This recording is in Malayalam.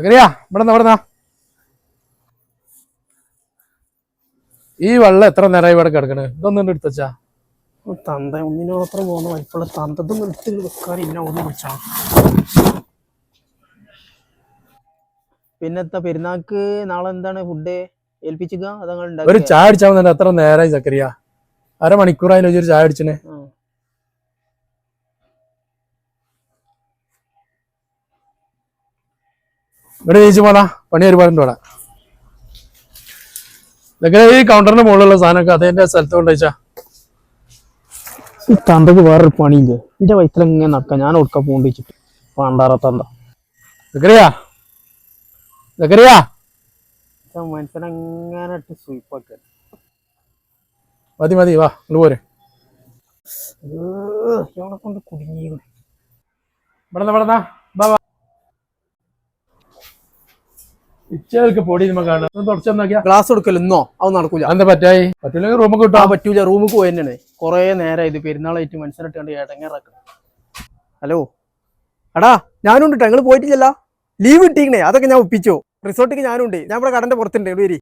എങ്ങനെയാ? ഇവിടെ നിന്ന് ഈ വെള്ളം എത്ര നേരമായി ഇവിടെ കിടക്കണേ? ഇതൊന്നും എടുത്തച്ചാ തന്ത ഒന്നിനു മാത്രം പോകുന്ന വലിപ്പുള്ള തന്തതും എടുത്ത് വെക്കാനില്ല ഒന്ന് വിളിച്ചാ പിന്നെ പെരുന്നാക്ക് നാളെ എന്താണ് ഫുഡ് ഏൽപ്പിച്ചുക അതങ്ങൾ ഒരു ചായ അടിച്ചാൽ എത്ര നേരമായി ചക്കരിയ അരമണിക്കൂറായാലും ഒരു ചായ അടിച്ചിന്? ഇവിടെ ചേച്ചി പോന്നാ. പണി ഒരുപാടുണ്ട് ഇവിടെ. ഇതൊക്കെ ഈ കൗണ്ടറിന്റെ മുകളിലുള്ള സാധനമൊക്കെ അതിന്റെ സ്ഥലത്ത് കൊണ്ടുവച്ചാ ഈ തന്തക്ക് വേറൊരു പണിയില്ലേ? എന്റെ വയറ്റിൽ ഇങ്ങനെ നടക്കാം ഞാൻ ഒടുക്ക പോണ്ടിച്ചിട്ട് പണ്ടാറ തന്ത. ചക്കരിയ ചക്കരിയ മനുഷ്യനെങ്ങനെ ഇട്ട് സ്വീപ്പാക്കാൻ മതി മതി വാ ഇങ്ങോട്ട് പോരെ. കൊണ്ട് കുടുങ്ങി ഇവിടെ ഇവിടെ വാ പൊടി നമ്മ കാണാം തുടച്ചു നോക്കിയാ ഗ്ലാസ് കൊടുക്കല്ലോ? ഇന്നോ? അത് നടക്കൂല. എന്താ പറ്റായി? റൂമൊക്കെ ആ കിട്ടാം പറ്റൂല. റൂമിൽ പോയി തന്നെയാണ് കൊറേ നേരം ഇത് പെരുന്നാളായിട്ട് മനസ്സിലിട്ട് കണ്ട് ഏടങ്ങേറാക്കണം ഹലോ? അടാ ഞാനുണ്ട് ട്ടോ. ഞങ്ങൾ പോയിട്ടില്ലല്ലോ? ലീവ് കിട്ടിക്കണേ അതൊക്കെ ഞാൻ ഒപ്പിച്ചോ. റിസോർട്ടിക്ക് ഞാനുണ്ട്. ഞാൻ ഇവിടെ കടന്റെ പുറത്തുണ്ട്. വരി